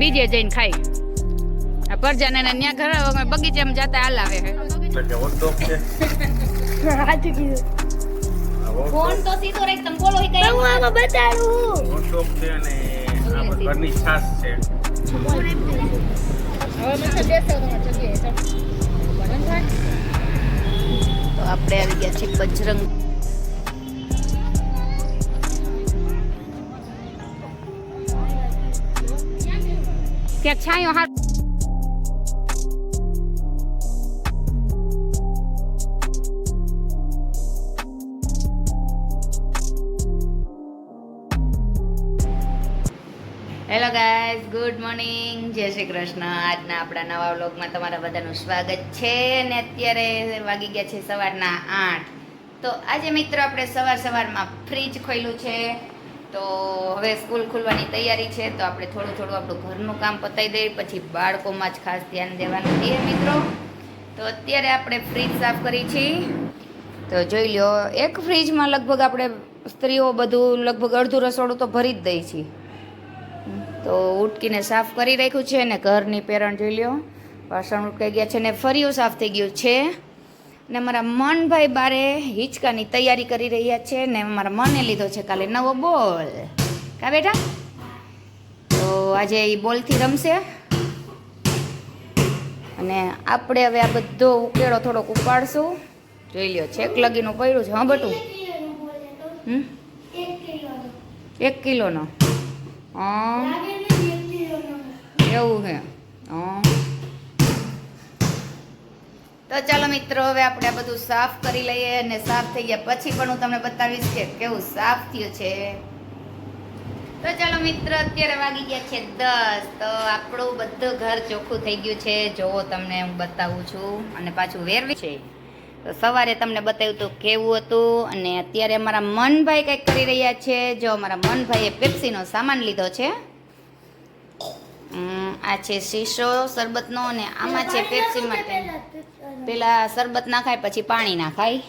બીજે જઈને ખાઈ. આ પરજાને ને ન્યા ઘર અમે બગીચામાં જતા હાલ આવે છે એટલે કે hot dog છે. સાચું કીધું. આ hot ફોન તો સીધો રાખ તમે બોલો ઈ કઈ. હું આમાં બતાડું. hot dog છે અને આ ઘરની છાશ છે. તો આપણે આવી ગયા છીએ બજરંગ ક્યાંક છાંયો હાથ હેલો ગાઈઝ ગુડ મોર્નિંગ જય શ્રી કૃષ્ણ. આજના આપણા નવા વ્લોગમાં તમારા બધાનું સ્વાગત છે અને અત્યારે વાગી ગયા છે સવારના આઠ. તો આજે મિત્રો આપણે સવાર સવારમાં ફ્રીજ ખોલ્યું છે. તો હવે સ્કૂલ ખુલવાની તૈયારી છે, તો આપણે થોડું થોડું આપણું ઘરનું કામ પતાવી દઈએ, પછી બાળકોમાં જ ખાસ ધ્યાન દેવાનું છે મિત્રો. તો અત્યારે આપણે ફ્રીજ સાફ કરી છીએ તો જોઈ લો એક ફ્રીજમાં લગભગ આપણે સ્ત્રીઓ બધું લગભગ અડધું રસોડું તો ભરી જ દઈ છીએ તો ઉટકીને સાફ કરી રાખ્યું છે ને ઘરની પેરણ જોઈ લ્યો. વાસણ ઉટકાઈ ગયા છે ને ફરિયું સાફ થઈ ગયું છે. ને મારા મનભાઈ બારે હિંચકાની તૈયારી કરી રહ્યા છે ને મારા મને લીધો છે કાલે નવો બોલ. કા બેટા? તો આજે એ બોલથી રમશે. અને આપણે હવે આ બધો ઉકેળો થોડોક ઉપાડશું. જોઈ લ્યો છેક લગીનું પડ્યું છે હા બટું. હમ? એક કિલોનો. હા. એવું છે. હં. તો ચાલો મિત્રો હવે આપણે આ બધું સાફ કરી લઈએ અને સાફ થઈ ગયા પછી પણ હું તમને બતાવીશ કે કેવું સાફ થયું છે. તો ચાલો મિત્ર અત્યારે વાગી ગયા છે દસ. તો આપણું બધું ઘર ચોખ્ખું થઈ ગયું છે. જોવો તમને હું બતાવું છું અને પાછું વેરવી છે. તો સવારે તમને બતાવ્યું હતું કેવું હતું અને અત્યારે અમારા મનભાઈ કંઈક કરી રહ્યા છે. જો અમારા મનભાઈએ પેપ્સીનો સામાન લીધો છે. આ છે શીશો શરબતનો અને આમાં છે પેપ્સી માટે. પેલા શરબત નાખાય, પછી પાણી નાખાય.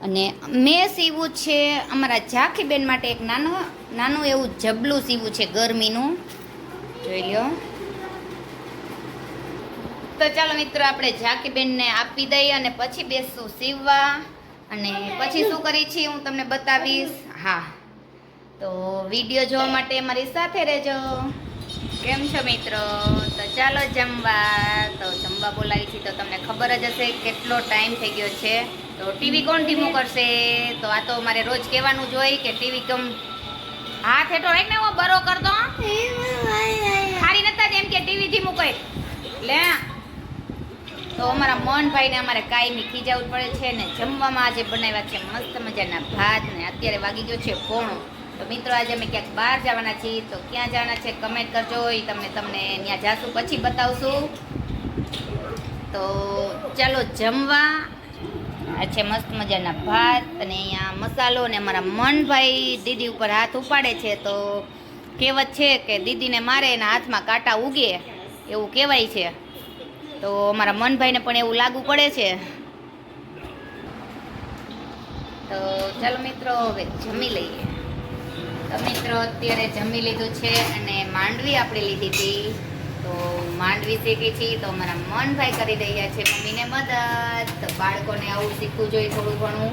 અને મેં સીવું છે અમારા ઝાંખીબેન માટે એક નાનું નાનું એવું જબલું સીવું છે ગરમીનું. જોઈ લ્યો. તો ચાલો મિત્રો, આપણે ઝાંકીબેનને આપી દઈએ અને પછી બેસશું સીવવા. અને પછી શું કરી છીએ હું તમને બતાવીશ. હા. તો વીડિયો જોવા માટે મારી સાથે રહેજો. કેમ છો મિત્રો? તો ચાલો જમવા. તો જમવા બોલાવી છે તો તમને ખબર જ હશે કેટલો ટાઈમ થઈ ગયો છે. તો ટીવી કોણ ધીમું કરશે? તો આ તો મારે રોજ કહેવાનું જ હોય કે ટીવી કેમ હાથ હેઠો રાખ ને હું બરો કરતો ખારી નતા એમ કે ટીવી ધીમું કર. લે. તો અમારા મનભાઈને અમારે કાયમી ખીજાવું પડે છે ને જમવામાં આજે બનાવ્યા છે મસ્ત મજાના ભાત ને અત્યારે વાગી ગયો છે પોણો. તો મિત્રો, આજે અમે ક્યાંક બહાર જવાના છીએ તો ક્યાં જવાના છે કમેન્ટ કરજો. એ તમને તમને ત્યાં જાશું, પછી બતાવશું. તો ચાલો જમવા. આ છે મસ્ત મજાના ભાત અને અહીંયા મસાલો અને અમારા મનભાઈ દીદી ઉપર હાથ ઉપાડે છે. તો કહેવત છે કે દીદીને મારે એના હાથમાં કાંટા ઉગે, એવું કહેવાય છે. તો અમારા મનભાઈને પણ એવું લાગુ પડે છે. તો ચાલો મિત્રો, હવે જમી લઈએ. તો મિત્રો, અત્યારે જમી લીધું છે અને માંડવી આપણે લીધી હતી. તો માંડવી શીખી છીએ તો અમારા મનભાઈ કરી રહ્યા છે. મમ્મીને મદદ. તો બાળકોને આવું શીખવું જોઈએ થોડું ઘણું.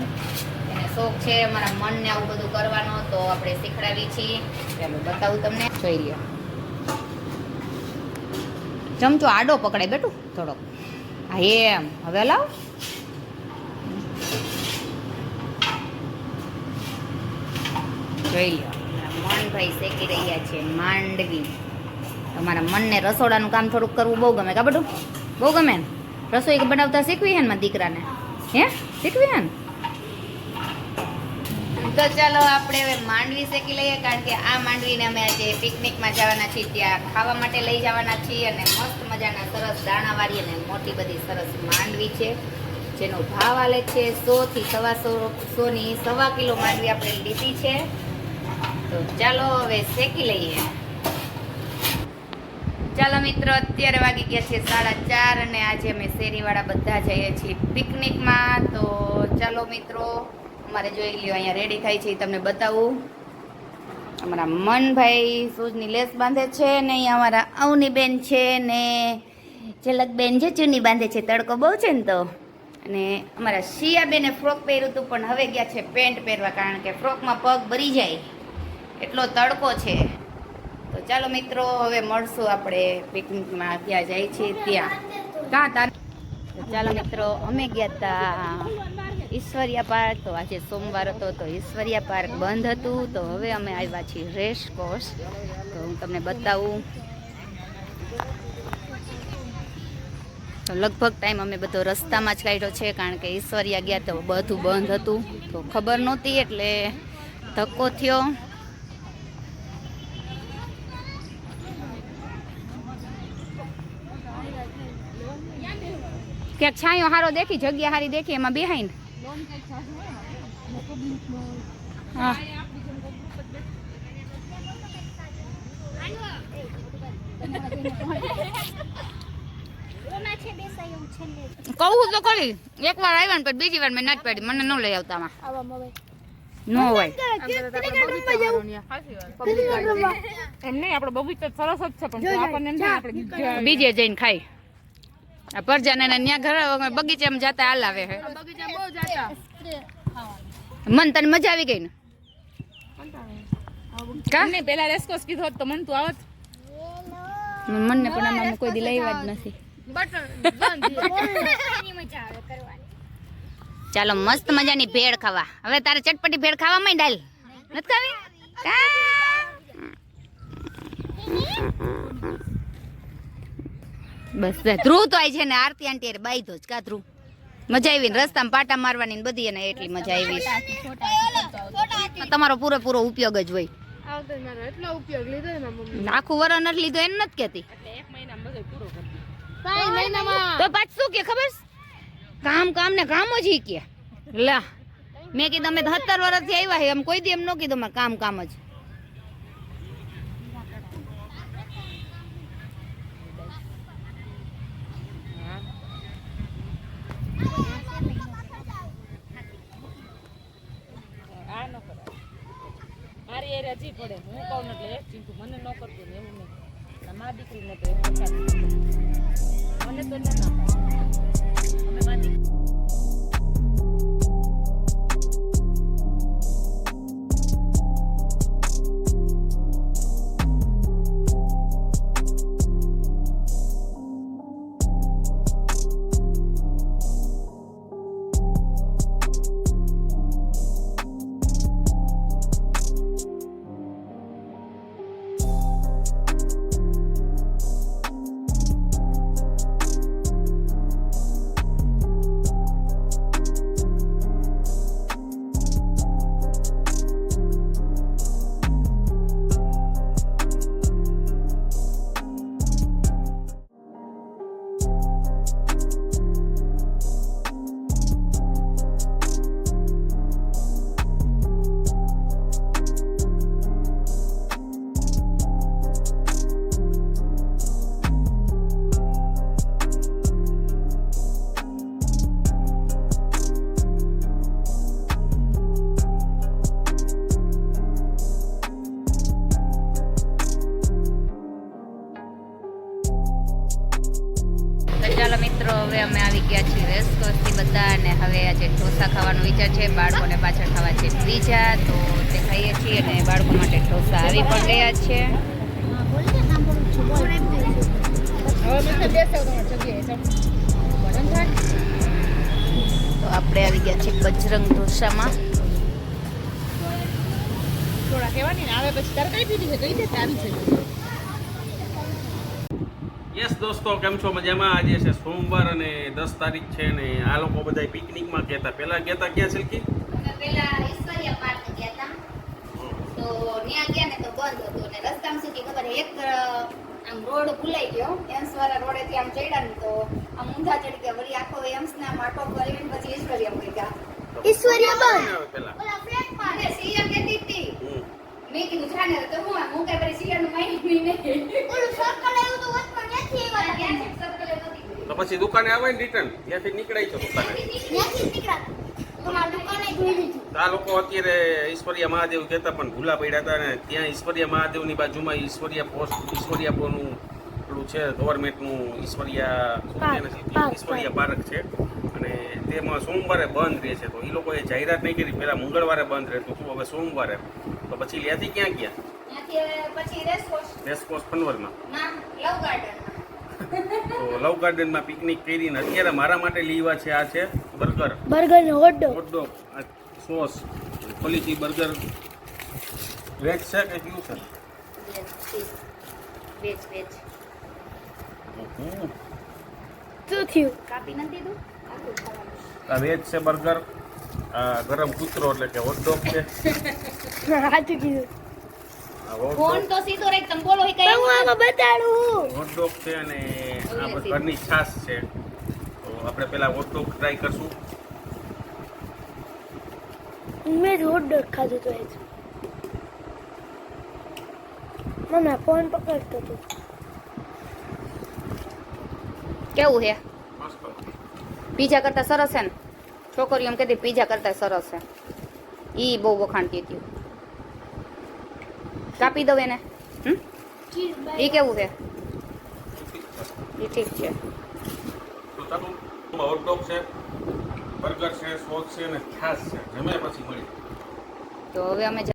એને શોખ છે, અમારા મનને આવું બધું કરવાનો. તો આપણે શીખડાવી છીએ. ચાલો બતાવું તમને. જોઈ લ્યો. ચમચો આડો પકડાય બેટું, થોડોક. હા, એમ. હવે લાવ. જોઈ લો મનભાઈ શેકી રહ્યા છે માંડવી. તમારા મનને રસોડાનું કામ થોડુંક કરવું બહુ ગમે. કા બધું? બહુ ગમે રસોઈ બનાવતા શીખવી હે ને દીકરાને? હે? શીખવી હે ને? તો ચાલો આપણે હવે માંડવી શેકી લઈએ, કારણ કે આ માંડવીને અમે આજે પિકનિકમાં જવાના છીએ, ત્યાં ખાવા માટે લઈ જવાના છીએ અને મસ્ત મજાના સરસ દાણાવાળી અને મોટી બધી સરસ માંડવી છે, જેનો ભાવ આલે છે સોથી સવા સો સોની સવા કિલો માંડવી આપણે લીધી છે. તો ચાલો હવે શેકી લઈએ. ચાલો મિત્રો, અત્યારે વાગી ગયા છે સાડા ચાર અને આજે અમે શેરીવાળા બધા જઈએ છીએ પિકનિકમાં. તો ચાલો મિત્રો, અમારે જોઈ લ્યો, અહીંયા રેડી થાય છે તમને બતાવું. અમારા મનભાઈ શૂઝની લેસ બાંધે છે ને અહીંયા અમારા અવની બેન છે ને ઝલક બેન છે, ચૂની બાંધે છે, તડકો બહુ છે ને તો. અને અમારા શિયા બેને ફ્રોક પહેર્યું હતું, પણ હવે ગયા છે પેન્ટ પહેરવા, કારણ કે ફ્રોકમાં પગ ભરી જાય. એટલો તડકો છે. તો ચાલો મિત્રો, હવે મળશું આપણે પિકનિકમાં ત્યાં જાય છીએ ત્યાં. કાં તાર ચાલો મિત્રો, અમે ગયા હતા ઈશ્વરિયા પાર્ક. તો આજે સોમવાર હતો, તો ઈશ્વરિયા પાર્ક બંધ હતું. તો હવે અમે આવ્યા છીએ રેસ કોર્સ. તો હું તમને બતાવું. તો લગભગ ટાઈમ અમે બધો રસ્તામાં જ કાઢ્યો છે, કારણ કે ઈશ્વરિયા ગયા તો બધું બંધ હતું. તો ખબર નહોતી, એટલે ધક્કો થયો. ક્યાંક છાંયો હારો દેખી જગ્યા હારી દેખી એમાં બેહાઈને હા. કહું તો કરી એક વાર આવ્યા ને પછી બીજી વાર મેં નથી પાડી. મને ન લઈ આવતા માં ન હોય. એમ નહીં આપણે બગીચો સરસ જ છે પણ આપણને બીજા જઈને ખાઈ. પરજાને ને ત્યાં ઘરે બગીચામાં જતા હાલ આવે જાતા. મન તને મજા આવી ગઈ ને? કાને પેલા રેસ્કોસ કીધો તો મન તું આવત. મનને પણ આમાં કોઈ દી લેવા જ નથી. એની મજા આવે કરવાની ચાલો મસ્ત મજાની ભેળ ખાવા. હવે તારે ચટપટી ભેળ ખાવા હાલ નથી ખાવી? કા? બસ. ધ્રુવ તો આય છે ને આરતી આંટી બાઈ તો જ કા ધ્રુવ? મજા આવી ને રસ્તામાં પાટા મારવાની ને બધી એને એટલી મજા આવી તમારો પૂરેપૂરો ઉપયોગ જ હોય. એટલો ઉપયોગ લીધો ને મમ્મી આખું વર નથી લીધો એમ નથી કેતી એક મહિનામાં બધો પૂરો કરી પાંચ મહિનામાં. તો પાછું શું કે ખબર? કામ કામ ને કામ જ ઈ કે. લા મેં કીધું અમે સત્તર વર્ષથી આવ્યા છે એમ કોઈ દી એમ ન કીધું મારે કામ કામ જ આ ન કરાય મારી રજી પડે. હું કહું એટલે એક ચીંતું મને ન કરતું ને એવું નહીં. અને દીકરીને તો એવું મને તો ન ના ઢોસા ખાવાનો વિચાર છે બાળકોને પાછળ ખાવા છે બીજા તો તે ખાઈએ છીએ અને બાળકો માટે ઢોસા આવી પણ ગયા છે. તો આપણે આવી ગયા છીએ બજરંગ ઢોસામાં. થોડા કહેવાની આવે પછી તરકારી પીધી છે કઈ દે આવી છે. યસ દોસ્તો કેમ છો? મજામાં? આજે છે સોમવાર અને દસ તારીખ છે ને આ લોકો બધા પિકનિકમાં ગયા હતા પહેલા ગયા હતા ક્યાં સિલકી પેલા ઈશ્વરિયા પાર્ક ગયા હતા તો ત્યાં ગયા ને તો બંધ હતું ને રસ્તામાં સુધી કે ખબર? એક આમ રોડ ભૂલાઈ ગયો. એમ્સવાળા રોડેથી આમ ચડ્યા ને તો આમ ઊંધા ચડી ગયા. વળી આખો એમ્સના માટો કરીને પછી ઈશ્વરિયા ગયા. ઈશ્વરીય બંધ પહેલા ઓલા ફ્લેટમાં ને સિયા કહેતી હતી. હમ. મેં કીધું જાને તો હું હું કઈ પછી સિયાનું માહિતી નહીં. ઓલું સર્કલ આવ્યું તો વચમાં નથી આવ્યા ત્યાં છે સર્કલે નથી. તો પછી દુકાને આવે ને રિટર્ન ત્યાંથી નીકળાય છે દુકાને. ત્યાંથી જ નીકળ્યા. તમારા દુકાને જોઈ લીધું તો આ લોકો અત્યારે ઈશ્વરિયા મહાદેવ કહેતા પણ ભૂલા પડ્યા હતા ને ત્યાં ઈશ્વરિયા મહાદેવની બાજુમાં ઈશ્વરિયા પોસ્ટ ઈશ્વરિયાપોનું પેલું છે ગવર્મેન્ટનું ઈશ્વરિયા ઈશ્વરિયા પાર્ક. છે. અને તેમાં સોમવારે બંધ રહે છે. તો એ લોકોએ જાહેરાત નહીં કરી. પહેલાં મંગળવારે બંધ રહેતું હતું હવે સોમવારે. તો પછી ત્યાંથી ક્યાં ગયા? રેસકોર્સ રેસકોર્સ પનવરમાં ના લવ ગાર્ડનમાં તો લવ ગાર્ડનમાં પિકનિક કરીને અત્યારે મારા માટે લીવા છે આ છે બર્ગર બર્ગર ને hot dog hot dog sauce quality burger veg છે કે કયું છે? વેજ વેજ શું થયું? કાપી નથી દીધું? આ વેજ છે બર્ગર ગરમ કૂતરો એટલે કે હોટડોગ છે. સાચું કીધું. ફોન તો સીધો રાખ તમે બોલો કઈ હું આમાં બતાડું. હોટડોગ છે અને આ ઘરની છાશ છે. તો આપણે પહેલા હોટડોગ ટ્રાય કરશું. મેં હોટ ડોગ ખાધું તો એજ મમ્મી ફોન પકડતો તો. કેવું છે બીજા પીઝા કરતા સરસ છે ને? છોકરીઓ એમ કહેતી પીઝા કરતા સરસ છે ઈ બહુ વખાણતી હતી કાપી દઉં એને હમ ઈ કેવું છે ઈ ઠીક છે તો ચાલો હોટડોગ છે બર્ગર છે સોસ છે અને છાશ છે જમે પછી મળી તો હવે અમે